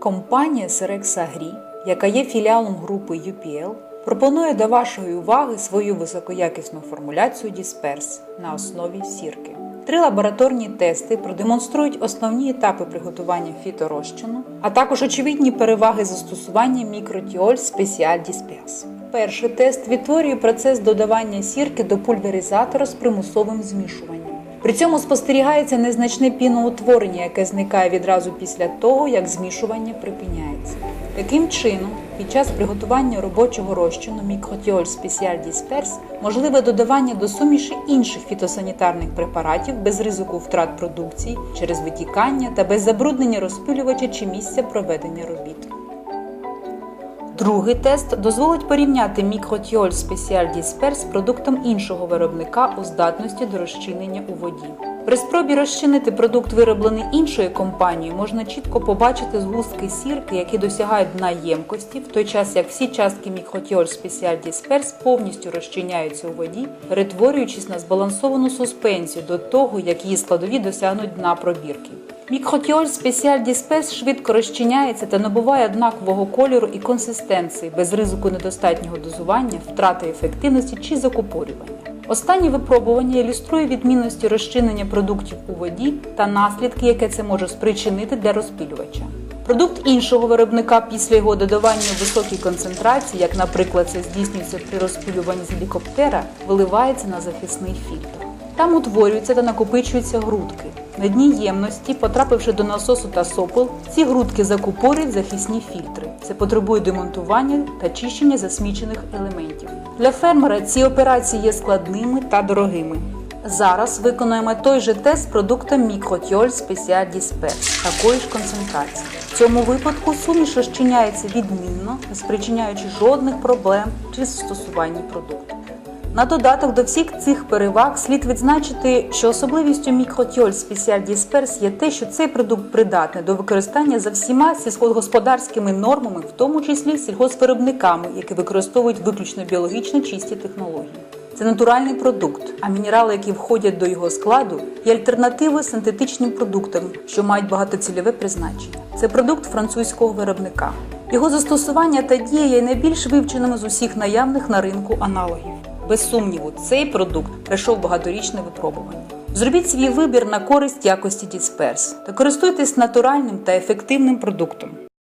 Компанія Serex Agri, яка є філіалом групи UPL, пропонує до вашої уваги свою високоякісну формуляцію Disperse на основі сірки. Три лабораторні тести продемонструють основні етапи приготування фіторозчину, а також очевидні переваги застосування мікротіоль Special Disperse. Перший тест відтворює процес додавання сірки до пульверизатора з примусовим змішуванням. При цьому спостерігається незначне піноутворення, яке зникає відразу після того, як змішування припиняється. Таким чином, під час приготування робочого розчину мікротіоль Special Disperse можливе додавання до суміші інших фітосанітарних препаратів без ризику втрат продукції через витікання та без забруднення розпилювача чи місця проведення робіт. Другий тест дозволить порівняти мікротіоль Special Disperse з продуктом іншого виробника у здатності до розчинення у воді. При спробі розчинити продукт, вироблений іншою компанією, можна чітко побачити згустки сірки, які досягають дна ємкості, в той час як всі частки мікротіоль Special Disperse повністю розчиняються у воді, перетворюючись на збалансовану суспензію до того, як її складові досягнуть дна пробірки. Мікротіоль Special Disperse швидко розчиняється та набуває однакового кольору і консистенції без ризику недостатнього дозування, втрати ефективності чи закупорювання. Останнє випробування ілюструє відмінності розчинення продуктів у воді та наслідки, яке це може спричинити для розпилювача. Продукт іншого виробника після його додавання у високій концентрації, як, наприклад, це здійснюється при розпилюванні з гелікоптера, виливається на захисний фільтр. Там утворюються та накопичуються грудки. На дні ємності, потрапивши до насосу та сопел, ці грудки закупорюють захисні фільтри. Це потребує демонтування та чищення засмічених елементів. Для фермера ці операції є складними та дорогими. Зараз виконуємо той же тест з продуктом мікротіоль Special Disperse такої ж концентрації. В цьому випадку суміш розчиняється відмінно, не спричиняючи жодних проблем при застосуванні продукту. На додаток до всіх цих переваг слід відзначити, що особливістю мікротіоль Special Disperse є те, що цей продукт придатний до використання за всіма сільськогосподарськими нормами, в тому числі сільгоспвиробниками, які використовують виключно біологічно чисті технології. Це натуральний продукт, а мінерали, які входять до його складу, є альтернативою синтетичним продуктам, що мають багатоцільове призначення. Це продукт французького виробника. Його застосування та дія є найбільш вивченими з усіх наявних на ринку аналогів. Без сумніву, цей продукт пройшов багаторічне випробування. Зробіть свій вибір на користь якості Disperse та користуйтесь натуральним та ефективним продуктом.